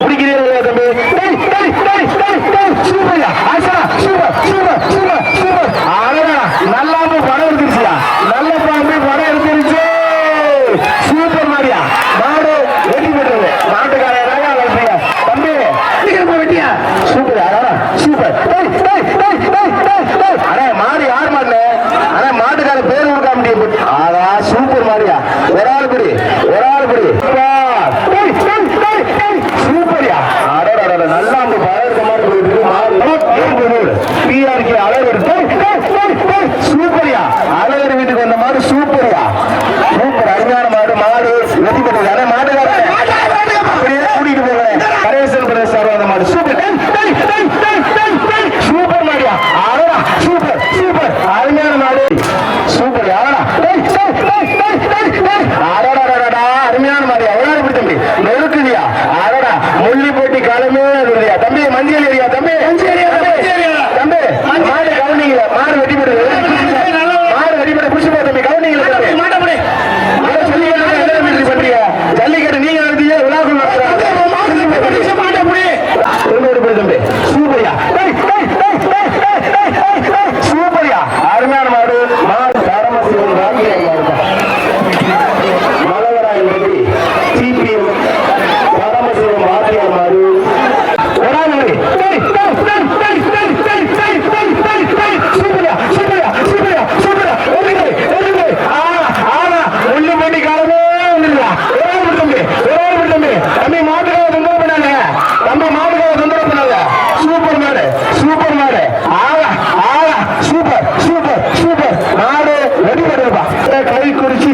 Brigueirinha também. Dale, dale. BRK அளவெடுத்து சூப்பரியா அளவெடு வீட்டுக்கு வந்த மாடு சூப்பரியா சூப்பர் அருமையான மாடு மாடு வெற்றி பெற்றது மாட்டுக்காரன் கூட்டிட்டு போகிறேன் கரேசன் பிரதேச சார் வந்த மாடு சூப்பர் சூப்பர் மாடியா அழகா சூப்பர் சூப்பர் அருமையான மாடு சூப்பர் அழகா அருமையான மாடியா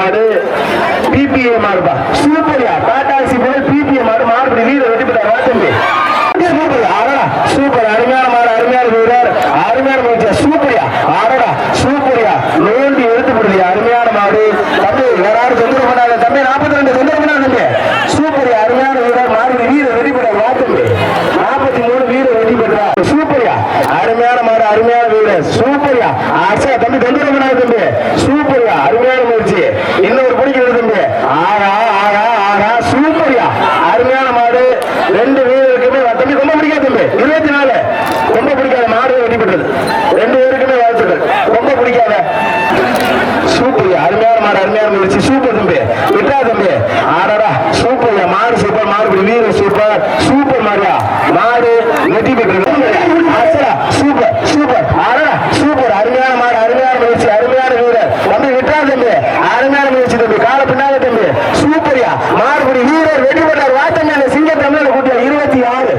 हमारे पीपीए मारबा सूर्य तो पाटा கையில் வச்சு சூப்பர் தம்பி. விட்டா தம்பி. ஆடாடா சூப்பர் மாடு சூப்பர் மாடு வீரர் சூப்பர். சூப்பர் மாடியா மாடு நெட்டி சூப்பர் சூப்பர். ஆடாடா சூப்பர். அருமையான மாடு அருமையான முயற்சி அருமையான வீரர். தம்பி விட்டா தம்பி. அருமையான முயற்சி தம்பி. கால பின்னால தம்பி. சூப்பர்யா மாடுபடி வீரர் வெற்றி பெற்றார் வாத்தமே சிங்க தமிழர் கூட்டிய? இருபத்தி ஆறு.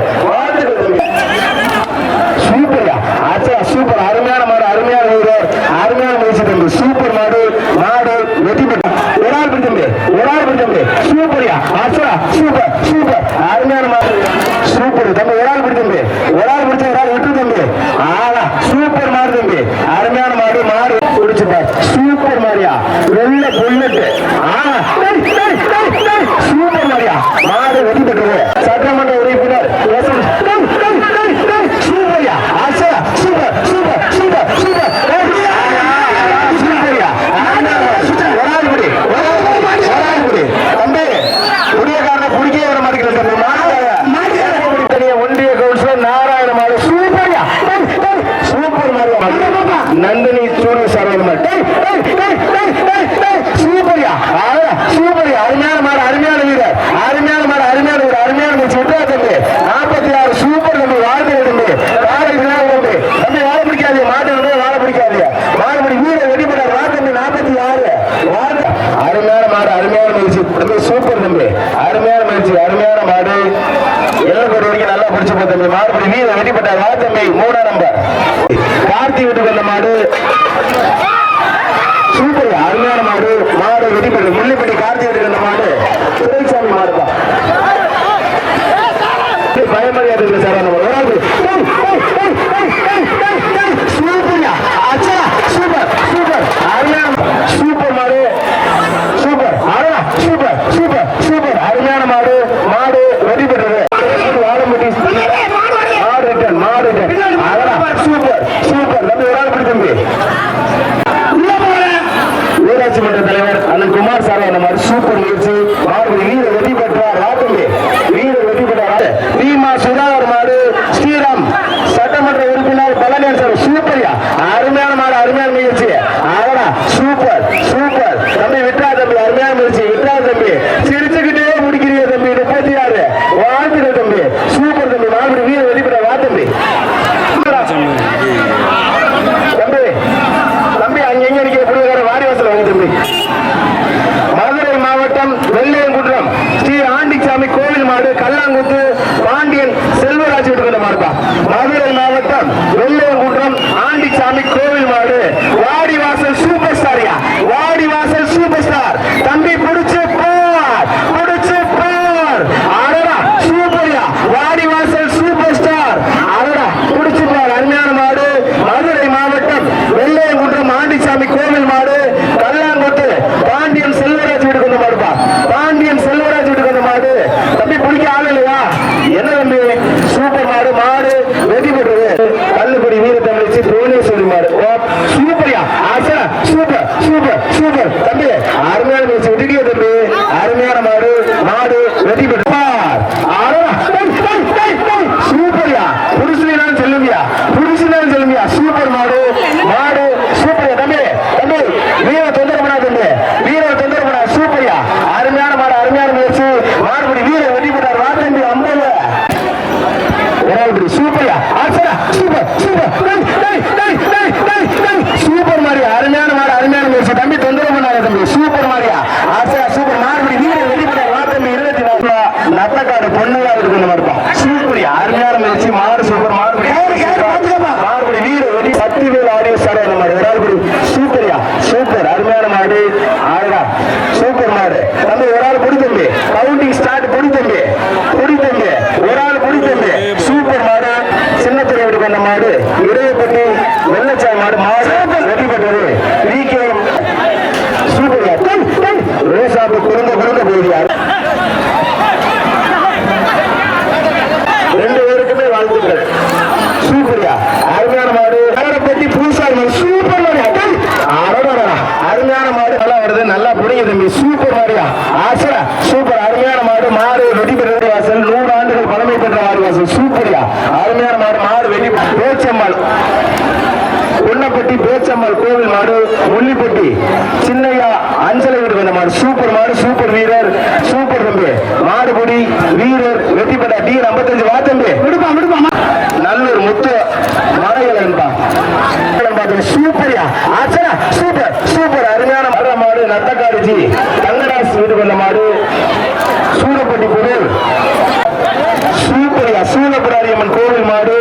சூப்பர்யா ஆச்சா சூப்பர். அருமையான மாடு அருமையான வீரர். அருமையான முயற்சி தம்பி. சூப்பர் மாடு மாடு வெட்டி பெற்றார் மாடு நாராயண மாடு சூப்பரியா. சூப்பர் மாடு நந்தினி சூரிய சரவண மாடு பிடிச்சு போதம்பி மாறுபடி வீர வெட்டிப்பட்ட மாத்தம்பி மூணா நம்பர் கார்த்தி விட்டு கொண்ட மாடு. சூப்பர் அருமையான மாடு. மாடு வெட்டிப்பட்டு சூப்பரியா அருமையான மாடு அருமையான முயற்சி. ஆடா சூப்பர் சூப்பர் தம்பி விட்டா தம்பி அருமையான முயற்சி. விட்டா தம்பி. சிரிச்சுக்கிட்டே முடிக்கிறீங்க தம்பி முப்பத்தி ஆறு. வாழ்த்துக்கள் தம்பி. சூப்பர் தம்பி மாடு வீடு வெளிப்பட வா தம்பி. தம்பி தம்பி அங்க எங்க இருக்கிற புரியகார வாரி வாசல் வாங்க தம்பி. மதுரை மாவட்டம் வெள்ளை மாடு கல்லாங்குத்து பாண்டியன் செல்வராஜ் விட்டுக்கொண்ட மாடுப்பா. மதுரை மாவட்டம் வெள்ளையங்குன்றம் ஆண்டிச்சாமி கோவில் மாடு. வாடி வாசல் சூப்பர் ஸ்டாரியா வாடிவாசல் super star cambia su hermano. வாழ்த்துக்கள். சூப்பரியா. அருமையான மாடு. பத்தி புதுசா சூப்பர் அருமையான மாடு. நல்லா வருது. நல்லா புரியுது தம்பி. சூப்பர் மாடியா. ஆசரா சூப்பர். அருமையான மாடு. மாடு வெடி பெற்ற வாசல் நூறு ஆண்டுகள் பழமை பெற்ற மாடு வாசல் சூப்பரியா. அருமையான மாடு. மாடு வெடி பேச்சம்மாள். கொன்னப்பட்டி பேச்சம்மாள் கோவில் மாடு. முள்ளிப்பட்டி சின்னையா அஞ்சலை சூப்பர் மாடு சூப்பர் வீரர் சூப்பர் தம்பி. மாடுபுடி வீரர் வெற்றி பெற்றா டி ஐம்பத்தஞ்சு வா தம்பி. விடுப்பா விடுப்பா நல்லூர் முத்து மறையலன்பா. சூப்பரியா. ஆச்சரா சூப்பர் சூப்பர். அருமையான மர மாடு நத்தக்காரிஜி தங்கராஸ் வீடு கொண்ட மாடு. சூரப்பட்டி பொருள் சூப்பரியா சூழபுராரியம்மன் கோவில் மாடு.